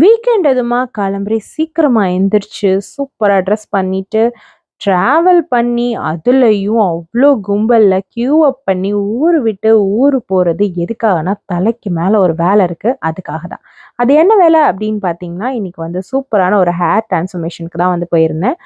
Weekend எதுமா? கிளம்பி சீக்கிரமா எந்திரிச்சு, சூப்பரா ட்ரெஸ் பண்ணிட்டு, ட்ராவல் பண்ணி, அதுலேயும் அவ்வளோ கும்பலில் க்யூ அப் பண்ணி, ஊர் விட்டு ஊர் போகிறது எதுக்காகன்னா, தலைக்கு மேலே ஒரு வேலை இருக்குது அதுக்காக தான். அது என்ன வேலை அப்படின்னு பார்த்தீங்கன்னா, இன்றைக்கி வந்து சூப்பரான ஒரு ஹேர் டிரான்ஸ்ஃபர்மேஷனுக்கு தான் வந்து போயிருந்தேன்.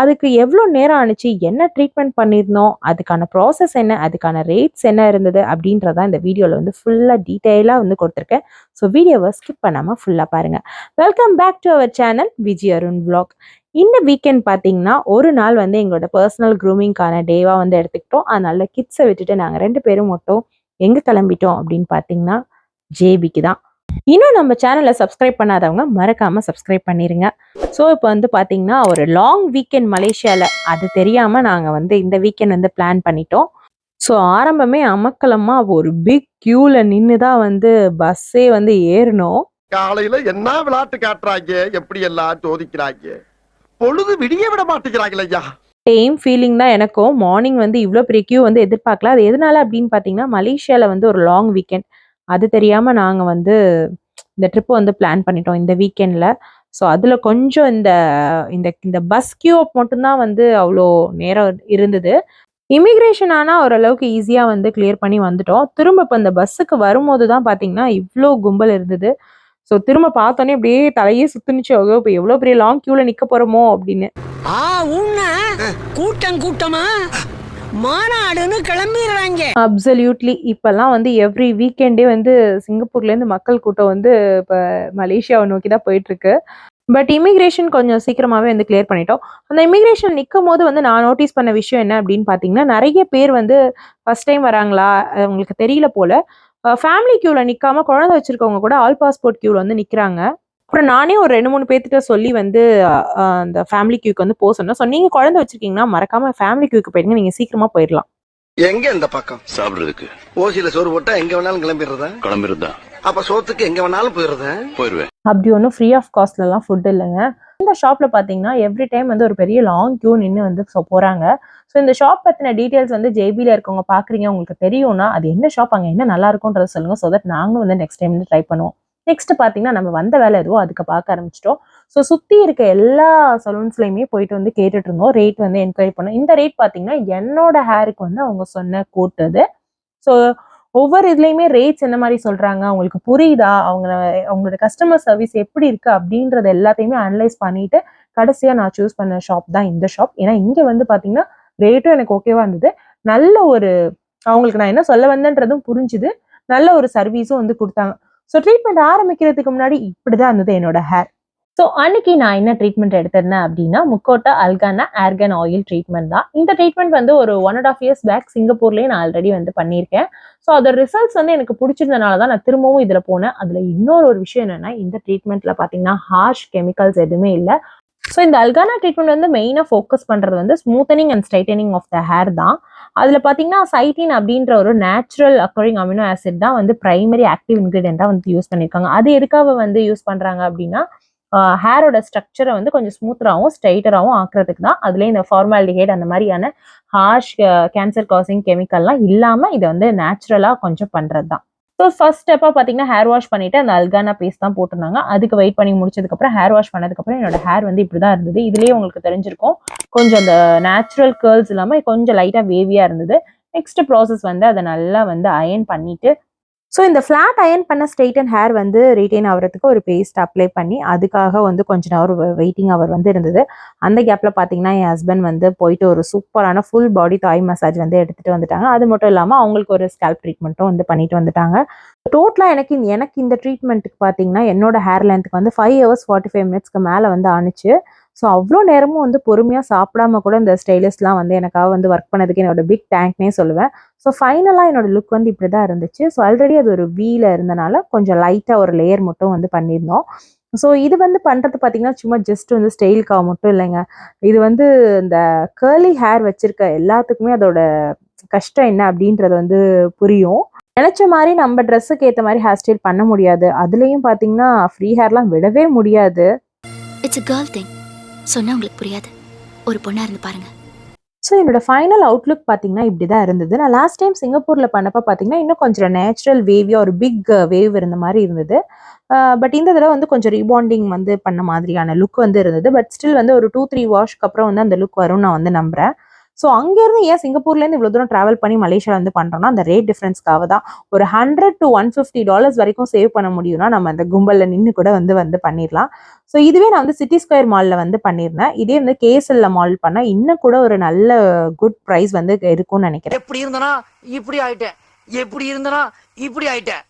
அதுக்கு எவ்வளோ நேரம் ஆனுச்சு? என்ன ட்ரீட்மெண்ட் பண்ணியிருந்தோம்? அதுக்கான ப்ராசஸ் என்ன? அதுக்கான ரேட்ஸ் என்ன இருந்தது? அப்படின்றதான் இந்த வீடியோவில் வந்து ஃபுல்லாக டீட்டெயிலாக வந்து கொடுத்துருக்கேன் ஸோ வீடியோவை ஸ்கிப் பண்ணாமல் ஃபுல்லாக பாருங்க. Welcome back to our channel Vijay Arun vlog. இந்த வீக்கெண்ட் பார்த்தீங்கன்னா, ஒரு நாள் வந்து எங்களோட பர்சனல் க்ரூமிங்க்கான டேவாக வந்து எடுத்துக்கிட்டோம். அதனால கிட்ஸை விட்டுட்டு நாங்கள் ரெண்டு பேரும் மட்டும் எங்கே கிளம்பிட்டோம் அப்படின்னு பார்த்தீங்கன்னா, ஜேபிக்கு தான். இன்னும் நம்ம சேனலை சப்ஸ்கிரைப் பண்ணாதவங்க மறக்காமல் சப்ஸ்கிரைப் பண்ணிருங்க. ஸோ இப்போ வந்து பார்த்தீங்கன்னா, ஒரு லாங் வீக்கெண்ட் மலேசியாவில் அது தெரியாமல் நாங்கள் வந்து இந்த வீக்கெண்ட் வந்து பிளான் பண்ணிட்டோம். ஸோ ஆரம்பமே அமர்க்களமா ஒரு பிக் கியூல நின்று தான் வந்து பஸ்ஸே வந்து ஏறினோம் காலையில என்ன விளையாட்டு காட்டுறாங்க எப்படி எல்லாம் சோதிக்கிறாங்க பொழுது விடிய விட மாட்டேங்கிறாங்களே ஐயா சேம் ஃபீலிங் தான் எனக்கும். மார்னிங் வந்து இவ்வளோ பெரிய கியூ வந்து எதிர்பார்க்கல. அது எதனால அப்படின்னு பார்த்தீங்கன்னா, மலேசியாவில் வந்து ஒரு லாங் வீக்கெண்ட். அது தெரியாமல் நாங்கள் வந்து இந்த ட்ரிப்பு வந்து பிளான் பண்ணிட்டோம் இந்த வீக்கெண்டில் ஸோ அதில் கொஞ்சம் இந்த இந்த இந்த பஸ் கியூ மட்டும்தான் வந்து அவ்வளோ நேரம் இருந்தது. இமிக்ரேஷன் ஆனால் ஓரளவுக்கு ஈஸியாக வந்து கிளியர் பண்ணி வந்துட்டோம். திரும்ப இப்போ இந்த பஸ்ஸுக்கு வரும்போது தான் பார்த்தீங்கன்னா, இவ்வளோ கும்பல் இருந்தது. ஸோ திரும்ப பார்த்தோனே அப்படியே தலையே சுத்துனுச்சு. ஐயோ! இப்ப எவ்ளோ பெரிய லாங் கியூல நிக்க போறோமோ அப்படின்னு. ஆ உன்ன கூட்டம் கூட்டமா மாநாடுன்னு கிளம்பிடுறாங்க அப்சல்யூட்லி. இப்பல்லாம் வந்து எவ்ரி வீக்கெண்டே வந்து சிங்கப்பூர்லேருந்து மக்கள் கூட்டம் வந்து இப்ப மலேசியாவ நோக்கி தான் போயிட்டுருக்கு. பட் இமிகிரேஷன் கொஞ்சம் சீக்கிரமாவே வந்து கிளியர் பண்ணிட்டோம். அந்த இமிகிரேஷன் நிக்கும்போது வந்து நான் நோட்டீஸ் பண்ண விஷயம் என்ன அப்படின்னு பார்த்தீங்கன்னா, நெறைய பேர் வந்து ஃபர்ஸ்ட் டைம் வராங்களா? அவங்களுக்கு தெரியல போல. ஃபேமிலி கியூல நிக்காம குழந்தை வச்சிருக்கவங்க கூட ஆல் பாஸ்போர்ட் கியூல வந்து நிக்கிறாங்க. அப்புறம் நானே ஒரு 2, 3 பேத்துட்ட சொல்லி வந்து அந்த ஃபேமிலி கியூக்கு வந்து போ சொன்னேன். ஸோ நீங்க குழந்தை வச்சிருக்கீங்கன்னா, மறக்காம ஃபேமிலி கியூக்கு போயிடுங்க. நீங்க சீக்கிரமா போயிரலாம். எங்க இந்த பக்கம் சாப்பிடுறதுக்கு ஓசியில சோறு போட்டா எங்க வேணாலும் கிளம்பிடுறதா கிளம்பிருந்தா அப்ப சோத்துக்கு எங்க வேணாலும் போயிடுறதா போயிருவேன் அப்படி ஒன்றும் ஃப்ரீ ஆஃப் காஸ்ட்லலாம் ஃபுட் இல்லைங்க இந்த ஷாப்பில் பார்த்தீங்கன்னா, எவ்ரி டைம் வந்து ஒரு பெரிய லாங் க்யூ நின்று வந்து ஸோ போகிறாங்க ஸோ இந்த ஷாப் பற்றின டீட்டெயில்ஸ் வந்து ஜேபியில் இருக்கவங்க பார்க்குறீங்க, உங்களுக்கு தெரியும்னா, அது என்ன ஷாப்? அங்கே என்ன நல்லா இருக்கும்ன்றத சொல்லுங்கள் ஸோ தட் நாங்களும் வந்து நெக்ஸ்ட் டைம் வந்து ட்ரை பண்ணுவோம். நெக்ஸ்ட் பார்த்தீங்கன்னா, நம்ம வந்த வேலை எதுவோ அதுக்கு பார்க்க ஆரம்பிச்சிட்டோம் ஸோ சுற்றி இருக்க எல்லா சலூன்ஸ்லையுமே போயிட்டு வந்து கேட்டுட்டு இருந்தோம். ரேட் வந்து என்கொயரி பண்ணோம். இந்த ரேட் பார்த்தீங்கன்னா, என்னோட ஹேருக்கு வந்து அவங்க சொன்ன கோட் அது. ஸோ ஒவ்வொரு இதுலேயுமே ரேட்ஸ் என்ன மாதிரி சொல்கிறாங்க அவங்களுக்கு புரியுதா? அவங்கள அவங்களோட கஸ்டமர் சர்வீஸ் எப்படி இருக்குது அப்படின்றது எல்லாத்தையுமே அனலைஸ் பண்ணிட்டு, கடைசியாக நான் சூஸ் பண்ண ஷாப் தான் இந்த ஷாப். ஏன்னா இங்கே வந்து பார்த்தீங்கன்னா, ரேட்டும் எனக்கு ஓகேவாக இருந்தது. நல்ல ஒரு அவங்களுக்கு நான் என்ன சொல்ல வந்தேன்றதும் புரிஞ்சுது. நல்ல ஒரு சர்வீஸும் வந்து கொடுத்தாங்க ஸோ ட்ரீட்மெண்ட் ஆரம்பிக்கிறதுக்கு முன்னாடி இப்படி தான் இருந்தது என்னோட ஹேர். ஸோ அன்னைக்கு நான் என்ன ட்ரீட்மெண்ட் எடுத்திருந்தேன் அப்படின்னா, முக்கோட்டா அல்கானா ஆர்கன் ஆயில் ட்ரீட்மெண்ட் தான். இந்த ட்ரீட்மெண்ட் வந்து ஒரு 1 1/2 இயர்ஸ் பேக் சிங்கப்பூர்லேயே நான் ஆல்ரெடி வந்து பண்ணியிருக்கேன். ஸோ அதோட ரிசல்ட்ஸ் வந்து எனக்கு பிடிச்சிருந்தனால தான் நான் திரும்பவும் இதில் போனேன். அதில் இன்னொரு ஒரு விஷயம் என்னென்னா இந்த ட்ரீட்மெண்ட்ல பார்த்தீங்கன்னா, ஹார்ஷ் கெமிக்கல்ஸ் எதுவுமே இல்லை ஸோ இந்த அல்கானா ட்ரீட்மெண்ட் வந்து மெயினாக ஃபோக்கஸ் பண்ணுறது வந்து smoothening and straightening of the hair தான். அதில் பார்த்தீங்கன்னா, சைட்டின் அப்படின்ற ஒரு நேச்சுரல் அக்கரிங் அமினோ ஆசிட் தான் வந்து ப்ரைமரி ஆக்டிவ் இன்க்ரீடியண்ட்டாக வந்து யூஸ் பண்ணியிருக்காங்க. அது எதுக்காக வந்து யூஸ் பண்ணுறாங்க அப்படின்னா, ஹேரோட ஸ்ட்ரக்சரை வந்து கொஞ்சம் ஸ்மூத்தராகவும் ஸ்ட்ரைட்டராகவும் ஆக்குறதுக்கு தான். அதுலேயும் இந்த ஃபார்மாலிடிஹைட் அந்த மாதிரியான ஹார்ஷ் கேன்சர் காசிங் கெமிக்கல்லாம் இல்லாமல் இதை வந்து நேச்சுரலாக கொஞ்சம் பண்ணுறது தான். ஸோ ஃபர்ஸ்ட் ஸ்டெப்பாக பார்த்தீங்கன்னா, ஹேர் வாஷ் பண்ணிவிட்டு அந்த அல்கானா பேஸ்ட் தான் போட்டிருந்தாங்க. அதுக்கு வெயிட் பண்ணி முடிச்சதுக்கப்புறம் ஹேர் வாஷ் பண்ணதுக்கப்புறம் என்னோட ஹேர் வந்து இப்படி தான் இருந்தது. இதுலேயே உங்களுக்கு தெரிஞ்சிருக்கும். கொஞ்சம் அந்த நேச்சுரல் கேர்ள்ஸ் இல்லாமல் கொஞ்சம் லைட்டாக வேவியாக இருந்தது. நெக்ஸ்ட் ப்ராசஸ் வந்து அதை நல்லா வந்து அயர்ன் பண்ணிவிட்டு ஸோ இந்த ஃப்ளாட் அயன் பண்ண ஸ்ட்ரெயிட்டன் ஹேர் வந்து ரிட்டெயின் ஆகிறதுக்கு ஒரு பேஸ்ட் அப்ளை பண்ணி, அதுக்காக வந்து கொஞ்ச நேரம் வெ வெயிட்டிங் ஹவர் வந்து இருந்தது. அந்த கேப்பில் பார்த்தீங்கன்னா, என் ஹஸ்பண்ட் வந்து போயிட்டு ஒரு சூப்பரான ஃபுல் பாடி தாய் மசாஜ் வந்து எடுத்துகிட்டு வந்துட்டாங்க. அது மட்டும் இல்லாமல் அவங்களுக்கு ஒரு ஸ்கேல்ப் ட்ரீட்மெண்ட்டும் வந்து பண்ணிட்டு வந்துட்டாங்க. டோட்டலாக எனக்கு எனக்கு இந்த ட்ரீட்மெண்ட்டுக்கு பார்த்தீங்கன்னா, என்னோட ஹேர் லென்த்துக்கு வந்து ஃபைவ் ஹவர்ஸ் 45 மினிட்ஸ்க்கு மேலே வந்து ஆனுச்சு. ஸோ அவ்வளோ நேரமும் வந்து பொறுமையாக சாப்பிடாம கூட இந்த ஸ்டைலிஸ்ட்லாம் வந்து எனக்காக வந்து ஒர்க் பண்ணதுக்கு என்னோட பிக் தேங்க்னே சொல்லுவேன். ஸோ ஃபைனலாக என்னோட லுக் வந்து இப்படி தான் இருந்துச்சு. ஸோ ஆல்ரெடி அது ஒரு வீல இருந்தனால கொஞ்சம் லைட்டாக ஒரு லேயர் மட்டும் வந்து பண்ணியிருந்தோம். ஸோ இது வந்து பண்ணுறது பார்த்தீங்கன்னா, சும்மா ஜஸ்ட் வந்து ஸ்டைலுக்காக மட்டும் இல்லைங்க. இது வந்து இந்த கேர்லி ஹேர் வச்சிருக்க எல்லாத்துக்குமே அதோட கஷ்டம் என்ன அப்படின்றது வந்து புரியும். நினச்ச மாதிரி நம்ம ட்ரெஸ்ஸுக்கு ஏற்ற மாதிரி ஹேர் ஸ்டைல் பண்ண முடியாது. அதுலேயும் பார்த்தீங்கன்னா, ஃப்ரீ ஹேர்லாம் விடவே முடியாது. இட்ஸ் a கேர்ள் திங் சொன்னால் உங்களுக்கு புரியாது. ஒரு பொண்ணாக இருந்து பாருங்க. ஸோ என்னோட ஃபைனல் அவுட்லுக் பார்த்தீங்கன்னா இப்படி தான் இருந்தது. நான் லாஸ்ட் டைம் சிங்கப்பூரில் பண்ணப்போ பார்த்தீங்கன்னா இன்னும் கொஞ்சம் நேச்சுரல் வேவியாக ஒரு பிக் வேவ் uh, இருந்த மாதிரி இருந்தது. பட் இந்த தடவை வந்து கொஞ்சம் ரீபாண்டிங் வந்து பண்ண மாதிரியான லுக் வந்து இருந்தது. பட் ஸ்டில் வந்து ஒரு டூ த்ரீ வாஷ்க்கு அப்புறம் வந்து அந்த லுக் வரும்னு நான் வந்து நம்புறேன். ஸோ அங்கேருந்து ஏன் சிங்கப்பூர்லேருந்து இவ்வளோ தூரம் ட்ராவல் பண்ணி மலேசியாவில் வந்து பண்ணுறோம்னா அந்த ரேட் டிஃப்ரென்ஸ்க்காக தான். ஒரு hundred to one fifty dollars வரைக்கும் சேவ் பண்ண முடியும்னா நம்ம அந்த கும்பலில் நின்று கூட வந்து வந்து பண்ணிடலாம் ஸோ இதுவே நான் வந்து சிட்டி ஸ்கொயர் மாலில் வந்து பண்ணியிருந்தேன் இதே வந்து கேஎஸ்எல்ல மால் பண்ணால் இன்னும் கூட ஒரு நல்ல குட் ப்ரைஸ் வந்து இருக்கும்னு நினைக்கிறேன். எப்படி இருந்தனா இப்படி ஆயிட்டேன். எப்படி இருந்தனா இப்படி ஆயிட்டேன்.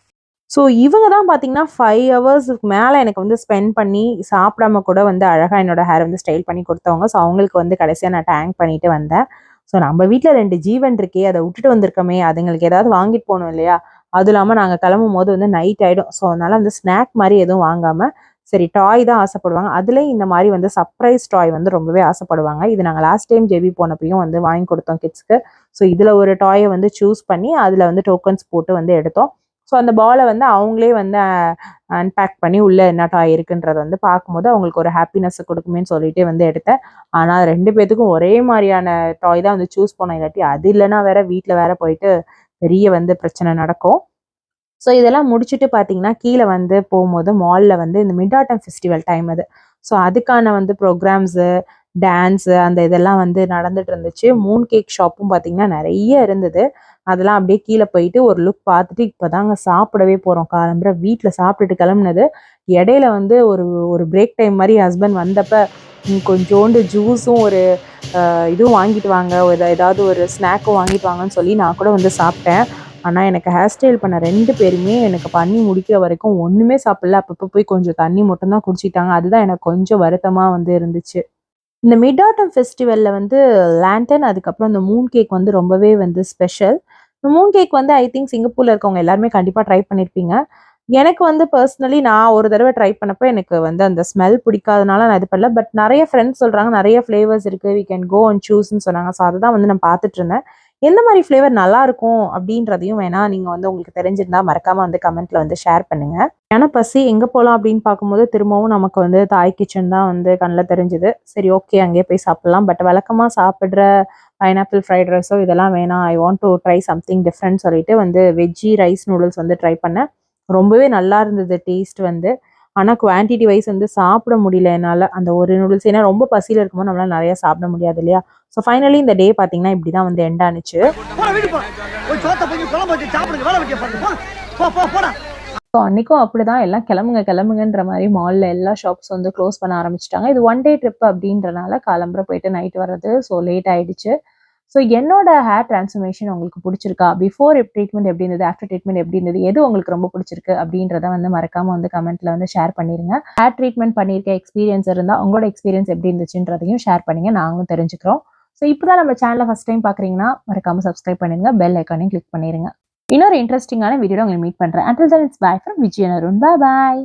ஸோ இவங்க தான் பார்த்தீங்கன்னா ஃபைவ் ஹவர்ஸ்க்கு மேலே எனக்கு வந்து ஸ்பெண்ட் பண்ணி சாப்பிடாம கூட வந்து அழகாக என்னோட ஹேர் வந்து ஸ்டைல் பண்ணி கொடுத்தவங்க. ஸோ அவங்களுக்கு வந்து கடைசியாக நான் டேங்க் பண்ணிட்டு வந்தேன். ஸோ நம்ம வீட்டில் ரெண்டு ஜீவன் இருக்கே அதை விட்டுட்டு வந்திருக்கோமே அதுங்களுக்கு ஏதாவது வாங்கிட்டு போகணும் இல்லையா? அதுவும் இல்லாமல் நாங்கள் கிளம்பும் போது வந்து நைட் ஆகிடும் ஸோ அதனால வந்து ஸ்நாக் மாதிரி எதுவும் வாங்காமல் சரி டாய் தான் ஆசைப்படுவாங்க. அதுலேயும் இந்த மாதிரி வந்து சர்ப்ரைஸ் டாய் வந்து ரொம்பவே ஆசைப்படுவாங்க. இது நாங்கள் லாஸ்ட் டைம் ஜெபி போனப்பையும் வந்து வாங்கி கொடுத்தோம் கிட்ஸ்க்கு ஸோ இதில் ஒரு டாயை வந்து சூஸ் பண்ணி அதில் வந்து டோக்கன்ஸ் போட்டு வந்து எடுத்தோம். ஸோ அந்த பாலை வந்து அவங்களே வந்து அன்பேக் பண்ணி உள்ளே என்ன டாய் இருக்குன்றத வந்து பார்க்கும்போது அவங்களுக்கு ஒரு ஹாப்பினஸ் கொடுக்குமேன்னு சொல்லிட்டு வந்து எடுத்தேன். ஆனால் ரெண்டு பேத்துக்கும் ஒரே மாதிரியான டாய் தான் வந்து சூஸ் பண்ணோம் இல்லாட்டி அது இல்லைன்னா வேற வீட்டில் வேற போயிட்டு பெரிய வந்து பிரச்சனை நடக்கும். ஸோ இதெல்லாம் முடிச்சுட்டு பார்த்தீங்கன்னா கீழே வந்து போகும்போது மாலில் வந்து இந்த மிட்டாட்டம் ஃபெஸ்டிவல் டைம் அது. ஸோ அதுக்கான வந்து ப்ரோக்ராம்ஸு டான்ஸு அந்த இதெல்லாம் வந்து நடந்துட்டு இருந்துச்சு. மூன் கேக் ஷாப்பும் பார்த்தீங்கன்னா நிறைய இருந்தது. அதெல்லாம் அப்படியே கீழே போயிட்டு ஒரு லுக் பார்த்துட்டு இப்போதாங்க சாப்பிடவே போகிறோம் காலம்புற வீட்டில் சாப்பிட்டுட்டு கிளம்புனது. இடையில வந்து ஒரு ஒரு பிரேக் டைம் மாதிரி ஹஸ்பண்ட் வந்தப்ப கொஞ்சோண்டு ஜூஸும் ஒரு இதுவும் வாங்கிட்டு வாங்க. ஒரு ஏதாவது ஒரு ஸ்நாக்கும் வாங்கிட்டு வாங்கன்னு சொல்லி நான் கூட வந்து சாப்பிட்டேன். ஆனால் எனக்கு ஹேர் ஸ்டைல் பண்ண ரெண்டு பேருமே எனக்கு பண்ணி முடிக்கிற வரைக்கும் ஒன்றுமே சாப்பிடல. அப்பப்போ போய் கொஞ்சம் தண்ணி மட்டும்தான் குடிச்சிட்டாங்க. அதுதான் எனக்கு கொஞ்சம் வருத்தமாக வந்து இருந்துச்சு. இந்த மிட் ஆட்டம் ஃபெஸ்டிவலில் வந்து லேண்டன் அதுக்கப்புறம் இந்த மூன் கேக் வந்து ரொம்பவே வந்து ஸ்பெஷல் இந்த மூன் கேக் வந்து ஐ திங்க் சிங்கப்பூரில் இருக்கவங்க எல்லாருமே கண்டிப்பாக ட்ரை பண்ணியிருப்பீங்க எனக்கு வந்து பர்சனலி நான் ஒரு தடவை ட்ரை பண்ணப்போ எனக்கு வந்து அந்த ஸ்மெல் பிடிக்காதனால நான் இது பண்ணல. பட் நிறைய ஃப்ரெண்ட்ஸ் சொல்கிறாங்க நிறைய ஃப்ளேவர்ஸ் இருக்குது வி கேன் கோ அண்ட் சூஸ்ன்னு சொன்னாங்க. ஸோ அதை தான் வந்து நான் பார்த்துட்டு இருந்தேன். எந்த மாதிரி ஃப்ளேவர் நல்லா இருக்கும் அப்படின்றதையும் வேணா நீங்கள் வந்து உங்களுக்கு தெரிஞ்சிருந்தா மறக்காமல் வந்து கமெண்ட்டில் வந்து ஷேர் பண்ணுங்க. ஏன்னா பசி எங்கே போகலாம் அப்படின்னு பார்க்கும்போது திரும்பவும் நமக்கு வந்து தாய் கிச்சன் தான் வந்து கண்ணில் தெரிஞ்சுது. சரி ஓகே அங்கேயே போய் சாப்பிட்லாம். பட் வழக்கமாக சாப்பிட்ற பைனாப்பிள் ஃப்ரைட் ரைஸோ இதெல்லாம் வேணாம். I want to try something different சொல்லிட்டு வந்து வெஜ்ஜி ரைஸ் நூடுல்ஸ் வந்து ட்ரை பண்ணேன். ரொம்பவே நல்லா இருந்தது டேஸ்ட் வந்து. ஆனால் குவான்டிட்டி வைஸ் வந்து சாப்பிட முடியல என்னால். அந்த ஒரு நூடுல்ஸ் ஏன்னா ரொம்ப பசியில் இருக்கும்போது நம்மளால நிறைய சாப்பிட முடியாது இல்லையா? ஸோ ஃபைனலி இந்த டே பார்த்தீங்கன்னா இப்படி தான் வந்து எண்ட் ஆனிச்சு. போடா வீடு போ. போய் சோத்த போய் குழம்பு வச்சு சாப்பிடுங்க வேலை வைக்க பாருங்க. போ போ போடா. ஸோ அன்றைக்கும் அப்படி தான் எல்லாம் கிளம்புங்க கிளம்புங்கன்ற மாதிரி மாலில் எல்லா ஷாப்ஸ் வந்து க்ளோஸ் பண்ண ஆரம்பிச்சிட்டாங்க. இது ஒன் டே ட்ரிப் அப்படின்றனால காலம்புற போயிட்டு நைட் வர்றது. ஸோ லேட் ஆயிடுச்சு. ஸோ என்னோட ஹேர் டிரான்ஸ்ஃபர்மேஷன் உங்களுக்கு பிடிச்சிருக்கா? பிஃபோர் ட்ரீட்மெண்ட் எப்படி இருந்தது? ஆஃப்டர் ட்ரீட்மெண்ட் எப்படி இருந்தது? எது உங்களுக்கு ரொம்ப பிடிச்சிருக்கு? அப்படின்றத வந்து மறக்காம வந்து கமெண்ட்ல வந்து ஷேர் பண்ணிருங்க. ஹேர் ட்ரீட்மெண்ட் பண்ணியிருக்க எக்ஸ்பீரியன்ஸ் இருந்தால் உங்களோட எக்ஸ்பீரியன்ஸ் எப்படி இருந்துச்சுன்றதையும் ஷேர் பண்ணுங்க. நாங்களும் தெரிஞ்சுக்கிறோம். ஸோ இப்போ தான் நம்ம சேனலை ஃபஸ்ட் டைம் பார்க்குறீங்கன்னா மறக்காம சப்ஸ்கிரைப் பண்ணிருங்க. பெல் ஐக்கானையும் கிளிக் பண்ணிருங்க. இன்னொரு இன்ட்ரெஸ்டிங்கான வீடியோ உங்களை மீட் பண்ணுறேன் until then it's bye from Vijayan Arun bye bye